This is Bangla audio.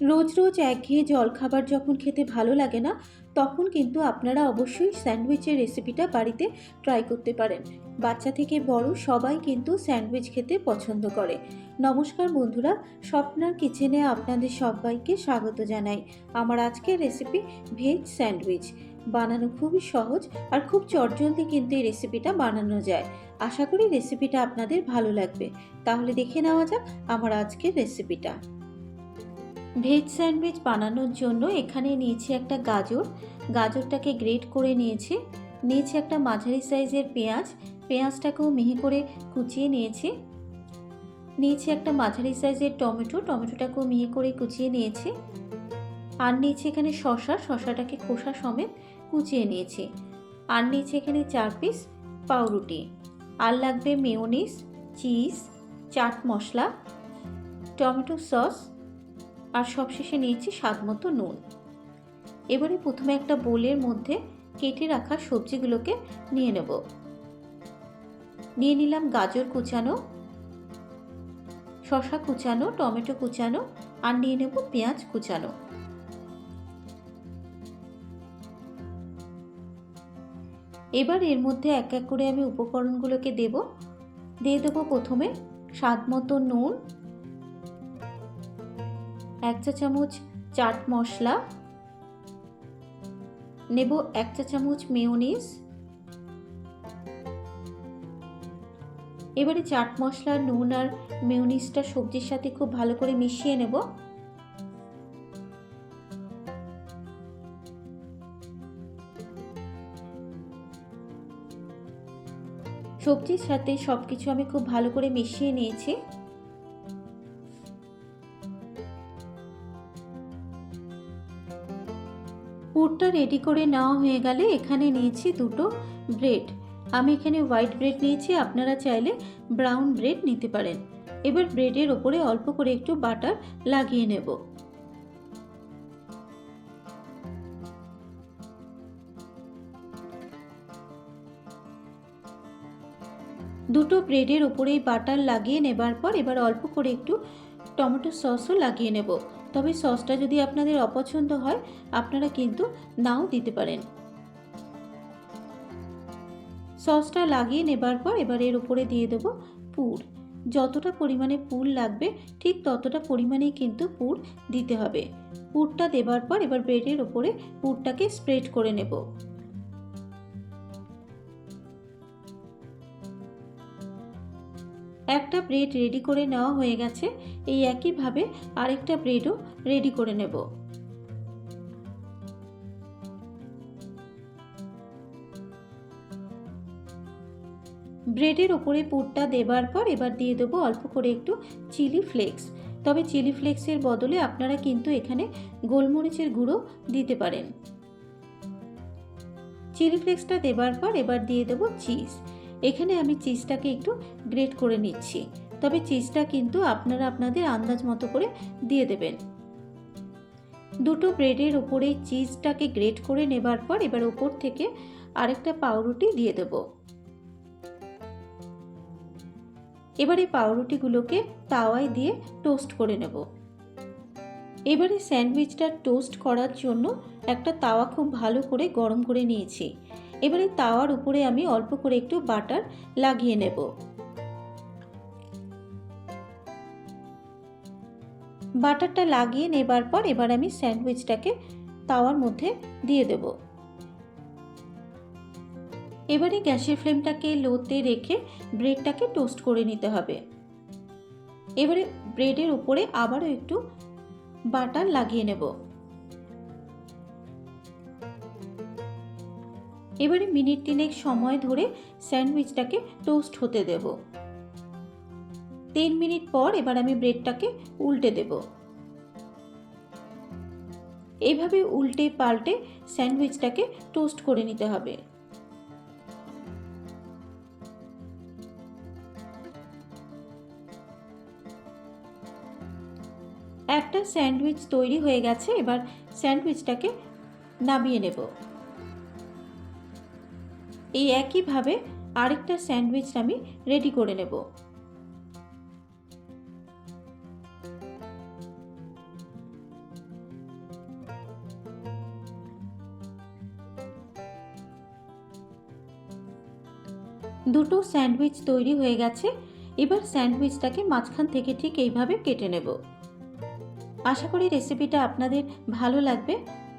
রোজ রোজ একঘেয়ে জলখাবার যখন খেতে ভালো লাগে না, তখন কিন্তু আপনারা অবশ্যই স্যান্ডউইচের রেসিপিটা বাড়িতে ট্রাই করতে পারেন। বাচ্চা থেকে বড় সবাই কিন্তু স্যান্ডউইচ খেতে পছন্দ করে। নমস্কার বন্ধুরা, স্বপ্নার কিচেনে আপনাদের সবাইকে স্বাগত জানাই। আমার আজকের রেসিপি ভেজ স্যান্ডউইচ। বানানো খুবই সহজ আর খুব চটজলদি কিন্তু এই রেসিপিটা বানানো যায়। আশা করি রেসিপিটা আপনাদের ভালো লাগবে। তাহলে দেখে নেওয়া যাক আমার আজকের রেসিপিটা ভেজ স্যান্ডউইচ বানানোর জন্য এখানে নিয়েছি একটা গাজর। গাজরটাকে গ্রেট করে নিয়েছি। নিয়েছি একটা মাঝারি সাইজের পেঁয়াজ। পেঁয়াজটাকেও মিহি করে কুচিয়ে নিয়েছি। নিয়েছি একটা মাঝারি সাইজের টমেটো। টমেটোটাকেও মিহি করে কুচিয়ে নিয়েছি। আর নিয়েছি এখানে শশা শশাটাকে খোসা সমেত কুচিয়ে নিয়েছি। আর নিয়েছি এখানে চার পিস পাউরুটি। আর লাগবে mayonnaise cheese, chaat masala, tomato sauce আর সবশেষে নিয়েছি স্বাদ মতো নুন। এবারে প্রথমে একটা বোলের মধ্যে কেটে রাখা সবজিগুলোকে নিয়ে নেব। নিয়ে নিলাম গাজর কুচানো শশা কুচানো, টমেটো কুচানো আর নিয়ে নেব পেঁয়াজ কুচানো। এবার এর মধ্যে এক এক করে আমি উপকরণগুলোকে দেব। দিয়ে দেবো প্রথমে স্বাদ মতো নুন এক চা চামচ চাট মশলা। নেব এক চা চামচ মেয়োনিজ। এবারে চাট মশলা, নুন আর মেয়োনিজটা সবজির সাথে খুব ভালো করে মিশিয়ে নেব। সবজির সাথে সব কিছু আমি খুব ভালো করে মিশিয়ে নিয়েছি। পুরটা রেডি করে নেওয়া হয়ে গেলে এখানে নিয়েছি দুটো ব্রেড আমি এখানে হোয়াইট ব্রেড নিয়েছি, আপনারা চাইলে ব্রাউন ব্রেড নিতে পারেন। এবার ব্রেডের ওপরে অল্প করে একটু বাটার লাগিয়ে নেব। দুটো ব্রেডের ওপরেই বাটার লাগিয়ে নেবার পর এবার অল্প করে একটু টমেটো সসও লাগিয়ে নেব। তবে সসটা যদি আপনাদের অপছন্দ হয়, আপনারা কিন্তু নাও দিতে পারেন। সসটা লাগিয়ে নেবার পর এবার এর উপরে দিয়ে দেবো পুর। যতটা পরিমাণে পুর লাগবে, ঠিক ততটা পরিমাণেই কিন্তু পুর দিতে হবে। পুরটা দেবার পর এবার ব্রেডের ওপরে পুরটাকে স্প্রেড করে নেব। একটা ব্রেড রেডি করে নেওয়া হয়ে গেছে। এই একইভাবে আরেকটা ব্রেডও রেডি করে নেব। ব্রেডের ওপরে পুরটা দেবার পর এবার দিয়ে দেবো অল্প করে একটু চিলি ফ্লেক্স তবে চিলি ফ্লেক্সের বদলে আপনারা কিন্তু এখানে গোলমরিচের গুঁড়ো দিতে পারেন। চিলি ফ্লেক্সটা দেবার পর এবার দিয়ে দেবো চিজ এখানে আমি চিজটাকে একটু গ্রেট করে নিচ্ছি। তবে চিজটা কিন্তু আপনারা আপনাদের আন্দাজ মতো করে দিয়ে দেবেন। দুটো ব্রেডের উপরে চিজটাকে গ্রেট করে নেবার পর এবার ওপর থেকে আরেকটা পাউরুটি দিয়ে দেব। এবার এই পাউরুটিগুলোকে তাওয়ায় দিয়ে টোস্ট করে নেব। এবারে স্যান্ডউইচটা টোস্ট করার জন্য একটা তাওয়া খুব ভালো করে গরম করে নিয়েছি। এবারে তাওয়ার উপরে আমি অল্প করে একটু বাটার লাগিয়ে নেব। বাটারটা লাগিয়ে নেবার পর এবার আমি স্যান্ডউইচটাকে তাওয়ার মধ্যে দিয়ে দেব। এবারে গ্যাসের ফ্লেমটাকে লোতে রেখে ব্রেডটাকে টোস্ট করে নিতে হবে। এবারে ব্রেডের উপরে আবারও একটু বাটার লাগিয়ে নেব। এবারে মিনিট তিনেক সময় ধরে স্যান্ডউইচটাকে টোস্ট হতে দেব। তিন মিনিট পর এবার আমি ব্রেডটাকে উল্টে দেব। এইভাবে উল্টে পাল্টে স্যান্ডউইচটাকে টোস্ট করে নিতে হবে। একটা স্যান্ডউইচ তৈরি হয়ে গেছে, এবার স্যান্ডউইচটাকে নামিয়ে নেব। এই একইভাবে আরেকটা স্যান্ডউইচ আমি রেডি করে নেব। দুটো স্যান্ডউইচ তৈরি হয়ে গেছে, এবার স্যান্ডউইচটাকে মাঝখান থেকে ঠিক এইভাবে কেটে নেব। আশা করি রেসিপিটা আপনাদের ভালো লাগবে।